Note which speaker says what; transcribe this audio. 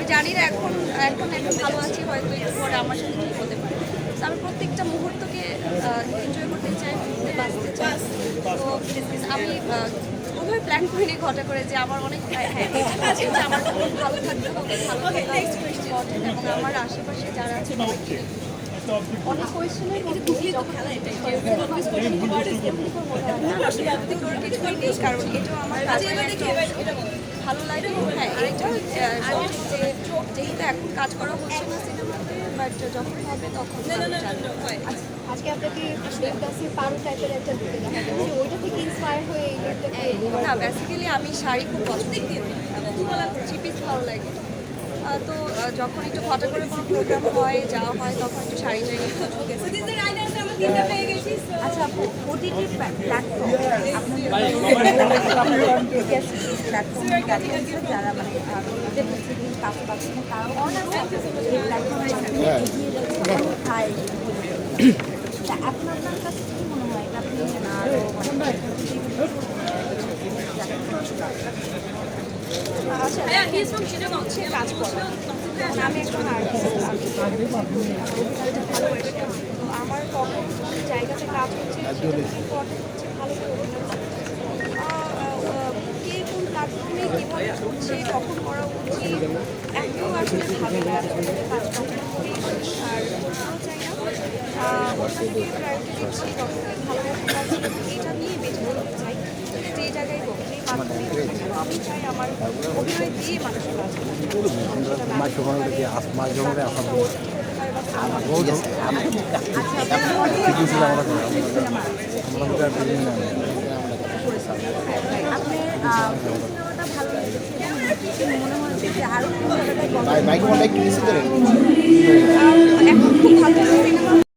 Speaker 1: আমি জানি না এখন এখন একটু ভালো আছি হয়তো একটু পরে আমার সাথে ঠিক হতে পারে তো আমি প্রত্যেকটা মুহূর্তকে এনজয় করতে চাই মুহূর্তে বাঁচতে চাই তো আমি কোনোভাবে প্ল্যান করিনি ঘটা করে যে আমার অনেক হ্যাঁ, আছে যে আমার খুব ভালো থাকতে হবে ভালো এবং আমার আশেপাশে যারা আছে অনেক মধ্যে কারণ এটা আমার। ভালো লাগে হ্যাঁ যেহেতু কাজ করা হচ্ছে বাট যখন হবে তখন
Speaker 2: আজকে আপনাকে টাইপের একটা হয়ে
Speaker 1: না বেসিক্যালি আমি শাড়ি খুব পছন্দ ভালো লাগে। তো যখন একটু ঘটা করে কোনো প্রোগ্রাম হয়, যাওয়া হয়, তখন একটু শাড়ি টাড়ি
Speaker 3: ওটিটি প্ল্যাটফর্ম যারা মানে কাজ পাচ্ছে তারাও অনেক এখন আপনার কাছে কি মনে হয় এটা আপনি
Speaker 1: আচ্ছা আমি কখন জায়গাতে কাজ হচ্ছে ভালো করে কে কোন প্ল্যাটফর্মে কীভাবে করছে কখন করা উচিত এত আসলে না কাজ কখন করি আর চাই না ওটাকে প্রায়োরিটি দিচ্ছি যতটুকু ভালোবাসা পাচ্ছি এটা নিয়ে বেঁচে থাকতে চাই যে জায়গায় কেন, আমি চাই আমার অভিনয় দিয়ে মানুষের কাজ
Speaker 4: আসা
Speaker 3: দিয়েছিল আমরা। বাইক
Speaker 4: অনেক কিনেছিলেন খুব ভালো